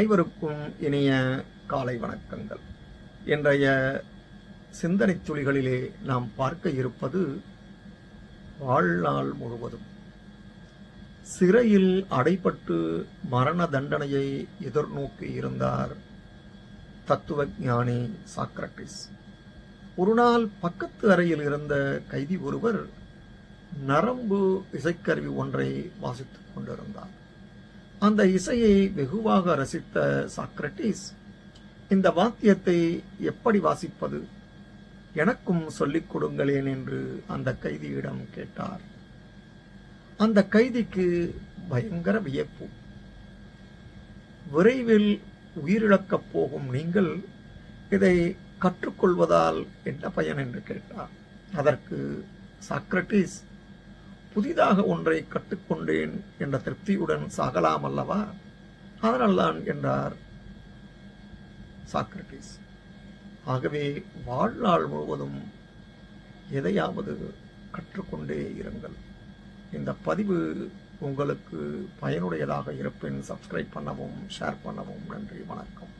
அனைவருக்கும் இனிய காலை வணக்கங்கள். இன்றைய சிந்தனை துளிகளிலே நாம் பார்க்க இருப்பது வாழ்நாள் முழுவதும். சிறையில் அடைபட்டு மரண தண்டனையை எதிர்நோக்கி இருந்தார் தத்துவ ஞானி சாக்ரட்டிஸ். ஒரு நாள் பக்கத்து அறையில் இருந்த கைதி ஒருவர் நரம்பு இசைக்கருவி ஒன்றை வாசித்துக் கொண்டிருந்தார். அந்த இசையை வெகுவாக ரசித்த சாக்ரட்டிஸ் இந்த வாத்தியத்தை எப்படி வாசிப்பது? எனக்கும் சொல்லிக் கொடுங்களேன் என்று அந்த கைதியிடம் கேட்டார். அந்த கைதிக்கு பயங்கர வியப்பு. விரைவில் உயிரிழக்கப் போகும் நீங்கள் இதை கற்றுக்கொள்வதால் என்ன பயன்? என்று கேட்டார். அதற்கு சாக்ரட்டிஸ் புதிதாக ஒன்றை கற்றுக்கொண்டேன் என்ற திருப்தியுடன் சாகலாம் அல்லவா? அதனால்தான் என்றார் சாக்ரட்டிஸ் ஆகவே வாழ்நாள் முழுவதும் எதையாவது கற்றுக்கொண்டே இருங்கள். இந்த பதிவு உங்களுக்கு பயனுடையதாக இருப்பின் சப்ஸ்கிரைப் பண்ணவும் ஷேர் பண்ணவும் நன்றி வணக்கம்.